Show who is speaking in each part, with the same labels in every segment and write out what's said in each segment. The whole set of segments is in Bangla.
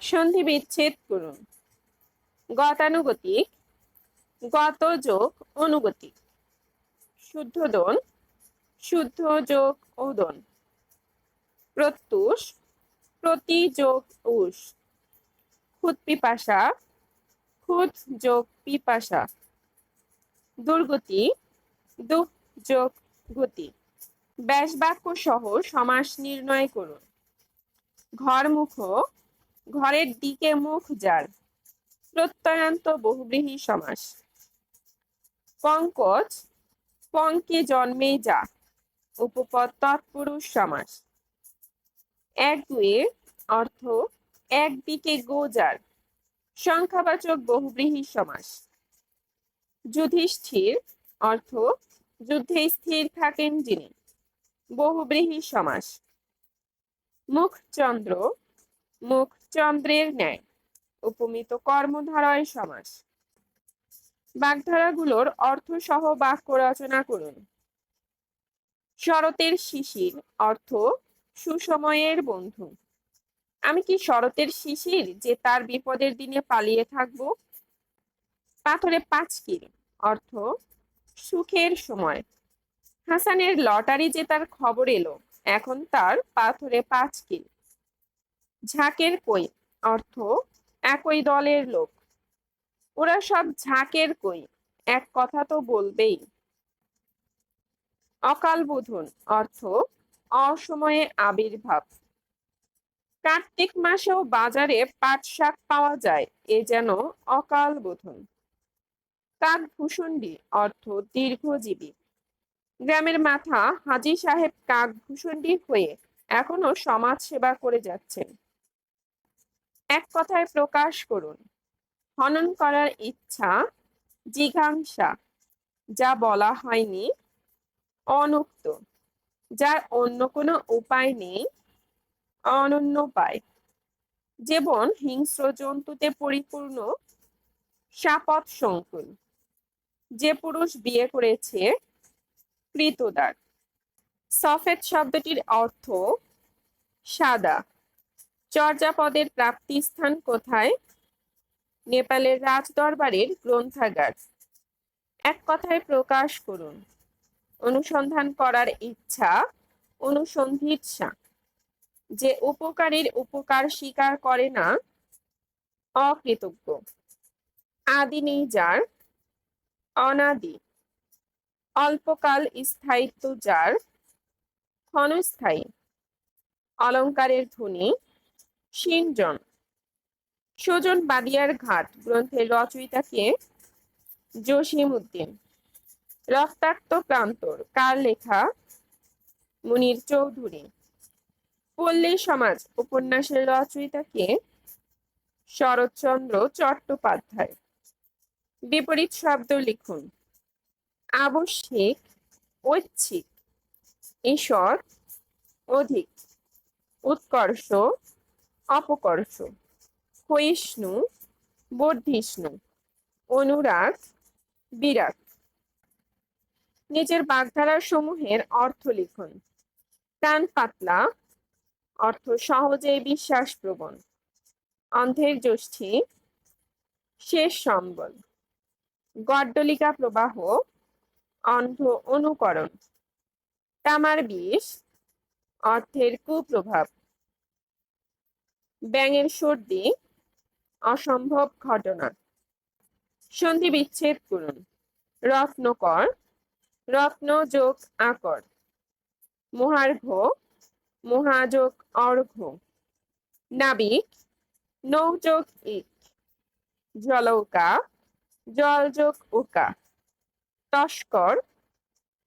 Speaker 1: সন্ধি বিচ্ছেদ করুন। গতানুগতিক, গত যোগ অনুগতিক। শুদ্ধ দন, শুদ্ধ যোগ ওদন প্রত্যুষ, প্রতি যোগ উষ। খুদ পিপাসা, খুদ যোগ পিপাসা। দুর্গতি দুঃ যোগ গতি। ব্যাস বাক্য সহ সমাস নির্ণয় করুন। ঘর মুখ ঘরের দিকে মুখ যার। প্রত্যয়ান্ত বহুব্রীহী সমাস। পঙ্কজ, পঙ্কে জন্মে যা, উপপদ তৎপুরুষ সমাস। এক দুয়ে অর্থ একদিকে গোজার সংখ্যাবাচক বহুব্রীহী সমাস। যুধিষ্ঠির অর্থ যুদ্ধে স্থির থাকেন যিনি, বহুব্রীহী সমাস। মুখচন্দ্র, মুখ চন্দ্রের ন্যায় উপমিত কর্মধারয় সমাস। বাগধারাগুলোর অর্থ সহ বাক্য রচনা করুন। শরতের শিশির অর্থ সুসময়ের বন্ধু। আমি কি শরতের শিশির যে তার বিপদের দিনে পালিয়ে থাকব? পাথরে পাঁচ কিল অর্থ সুখের সময়। হাসানের লটারি যে তার খবর এলো, এখন তার পাথরে পাঁচ কিল। ঝাঁকের কই, অর্থ একই দলের লোক। ওরা সব ঝাঁকের কই, এক কথা তো বলবেই। অকাল বোধন, অর্থ অসময়ে আবির্ভাব। কার্তিক মাসেও বাজারে পাট শাক পাওয়া যায়, এ যেন অকাল বোধন। কাকভূষণ্ডী অর্থ দীর্ঘজীবী। গ্রামের মাথা হাজি সাহেব কাক কাকভূষণ্ডী হয়ে এখনও সমাজ সেবা করে যাচ্ছেন। এক কথায় প্রকাশ করুন। হনন করার ইচ্ছা জিঘাংসা যা বলা হয়নি, অনুক্ত, যার অন্য কোনো উপায় নেই, অনন্য পায় যেমন হিংস্র জন্তুতে পরিপূর্ণ সাপত সংকুল, যে পুরুষ বিয়ে করেছে কৃতদার। সফেদ শব্দটির অর্থ সাদা। চর্যাপদের প্রাপ্তিস্থান কোথায়? নেপালের রাজদরবারের গ্রন্থাগার। এক কথায় প্রকাশ করুন। অনুসন্ধান করার ইচ্ছা অনুসন্ধিৎসা যে উপকারের উপকার স্বীকার করে না, অকৃতজ্ঞ। আদি নেই যার, অনাদি। অল্পকাল স্থায়িত্ব যার, ক্ষণস্থায়ী। অলঙ্কারের ধ্বনি সিনজন সুজন বাদিয়ার ঘাট গ্রন্থের রচয়িতাকে জসিম উদ্দিন রক্তাক্ত প্রান্তর কার লেখা? মুনির চৌধুরী। পল্লী সমাজ উপন্যাসের রচয়িতাকে শরৎচন্দ্র চট্টোপাধ্যায়। বিপরীত শব্দ লিখুন। আবশ্যিক ঐচ্ছিক, ঈশ্বর অধিক, উৎকর্ষ অপকর্ষ। ক্ষয়িষ্ণু, বর্ধিষ্ণু, অনুরাগ বিরাট নিজের বাগধারার সমূহের অর্থ লিখুন। প্রাণ পাতলা, অর্থ সহজে বিশ্বাস প্রবণ অন্ধের জ্যোষ্ঠী শেষ সম্বল। গড্ডলিকা প্রবাহ, অন্ধ অনুকরণ। তামার বিষ, অর্থের কুপ্রভাব। ব্যাঙের সর্দি, অসম্ভব ঘটনা। সন্ধি বিচ্ছেদ করুন। রত্নকর রত্ন যোগ আকর। মহার্ঘ, মহাযোগ অর্ঘ। নাবিক নৌযোগ ইক জলৌকা জলযোগ উকা তস্কর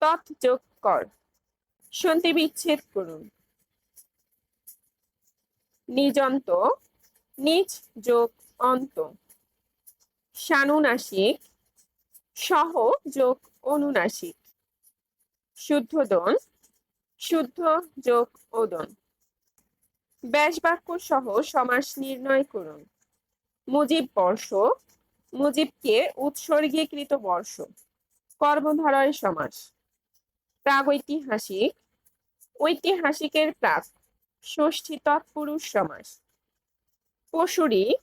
Speaker 1: তৎযোগ কর। সন্ধি বিচ্ছেদ করুন। নিজন্ত, নিজ যোগ অন্ত। সানুনাসিক সহ যোগ অনুনাসিক। শুদ্ধোদন, শুদ্ধ যোগ ওদন। ব্যাস বাক্য সহ সমাস নির্ণয় করুন। মুজিব বর্ষ, মুজিবকে উৎসর্গীকৃত বর্ষ, কর্মধারয় সমাস। প্রাগৈতিহাসিক, ঐতিহাসিকের প্রাক ষষ্ঠী তৎপুরুষ সমাস। পশুরি,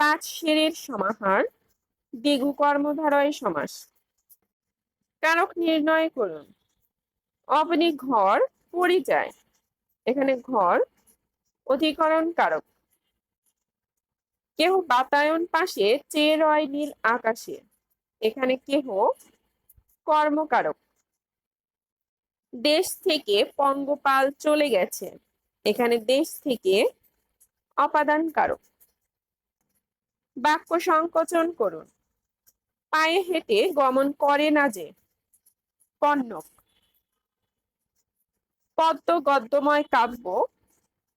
Speaker 1: পাঁচ শেরের সমাহার দিগু কর্মধারয় সমাস। কারক নির্ণয় করুন। অবনি ঘর পরিযায়। এখানে ঘর, অধিকরণ কারক। কেহ বাতায়ন পাশে চেয়ে রয় নীল আকাশে। এখানে কেহ কর্মকারক। দেশ থেকে পঙ্গপাল চলে গেছে। এখানে দেশ থেকে অপাদান কারক বাক্য সংকোচন করুন। পায়ে হেঁটে গমন করে না যে, কন্নক। পদ্ম গদ্যময় কাব্য,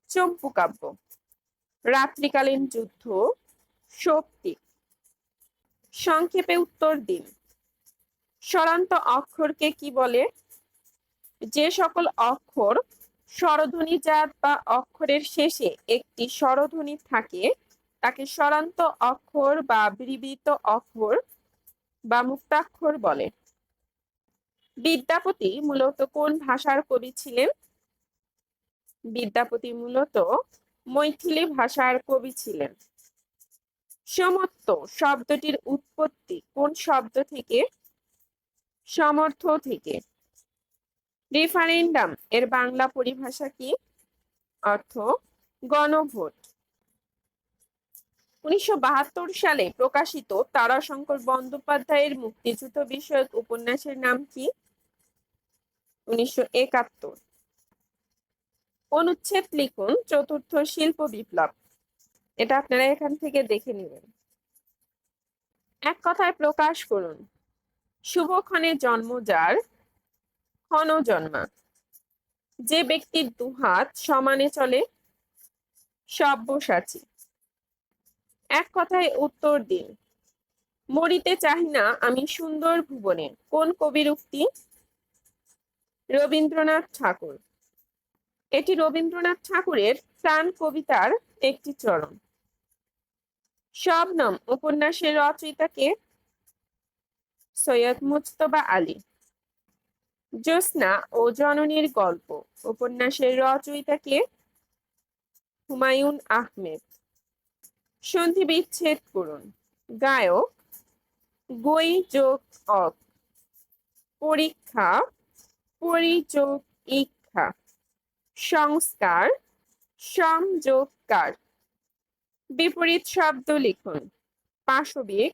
Speaker 1: চম্পু কাব্য। রাত্রিকালীন যুদ্ধ, শক্তি। সংক্ষেপে উত্তর দিন। স্বরান্ত অক্ষরকে কি বলে? যে সকল অক্ষর স্বরধ্বনি জাত বা অক্ষরের শেষে একটি স্বরধ্বনি থাকে। তাকে স্বরান্ত অক্ষর বা বিবৃত অক্ষর বা মুক্তাক্ষর বলে। বিদ্যাপতি মূলত কোন ভাষার কবি ছিলেন? বিদ্যাপতি মূলত মৈথিলি ভাষার কবি ছিলেন। সমত্ব শব্দটির উৎপত্তি কোন শব্দ থেকে? সমর্থ থেকে। রেফারেন্ডাম, এর বাংলা পরিভাষা কি? অর্থ, গণভোট। উনিশশো বাহাত্তর সালে প্রকাশিত তারাশঙ্কর বন্দ্যোপাধ্যায়ের মুক্তিযুদ্ধ বিষয়ক উপন্যাসের নাম কি? উনিশশো একাত্তর। অনুচ্ছেদ লিখুন, চতুর্থ শিল্প বিপ্লব। এটা আপনারা এখান থেকে দেখে নেবেন। এক কথায় প্রকাশ করুন। শুভক্ষণে জন্ম যার ক্ষণ জন্মা। যে ব্যক্তির দুহাত সমানে চলে, সব্যসাচী। এক কথায় উত্তর দিন, মরিতে চাহি না আমি সুন্দর ভুবনে। কোন কবির উক্তি রবীন্দ্রনাথ ঠাকুর। এটি রবীন্দ্রনাথ ঠাকুরের প্রাণ কবিতার একটি চরণ শবনম উপন্যাসের রচয়িতাকে সৈয়দ মুজতবা আলী। জ্যোৎস্না ও জননীর গল্প। উপন্যাসের রচয়িতাকে হুমায়ুন আহমেদ। সন্ধি বিচ্ছেদ করুন। গায়ক গই যোগ অক পরীক্ষা পরিযোগ ইক্ষা। সংস্কার সংযোগকার। বিপরীত শব্দ লিখুন। পাশবিক,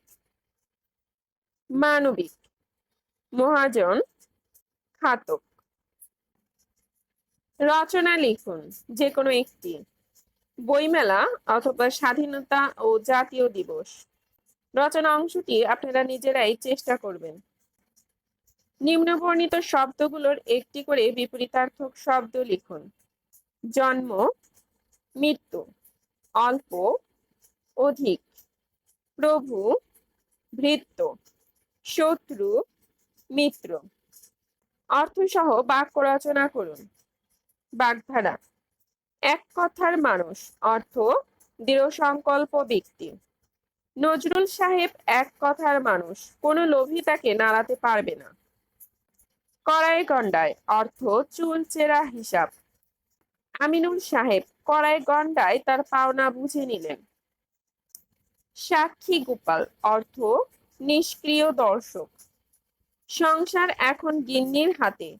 Speaker 1: মানবিক। মহাজন খাতক রচনা লিখুন যে কোনো একটি। বইমেলা অথবা স্বাধীনতা ও জাতীয় দিবস। রচনা অংশটি আপনারা নিজেরাই চেষ্টা করবেন। নিম্নবর্ণিত শব্দগুলোর একটি করে বিপরীতার্থক শব্দ লিখুন। জন্ম, মৃত্যু, অল্প, অধিক, প্রভু, ভৃত্য, শত্রু, মিত্র। অর্থসহ বাক্য রচনা করুন। বাগধারা, এক কথার মানুষ, অর্থ, দৃঢ় সংকল্প ব্যক্তি। নজরুল সাহেব এক কথার মানুষ, কোনো লোভী তাকে নাড়াতে পারবে না। কড়াই গন্ডায় অর্থ, চুল, চেরা, হিসাব। আমিনুল সাহেব কড়াই গন্ডায় তার পাওনা বুঝে নিলেন। সাক্ষী গোপাল, অর্থ, নিষ্ক্রিয় দর্শক। সংসার এখন গিন্নির হাতে।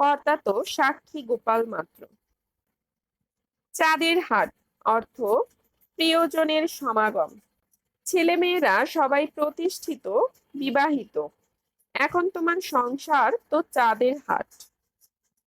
Speaker 1: কর্তা তো সাক্ষী গোপাল মাত্র। চাঁদের হাট, অর্থ প্রিয়জনের সমাগম। ছেলেমেয়েরা সবাই প্রতিষ্ঠিত, বিবাহিত। এখন তোমার সংসার তো চাঁদের হাট।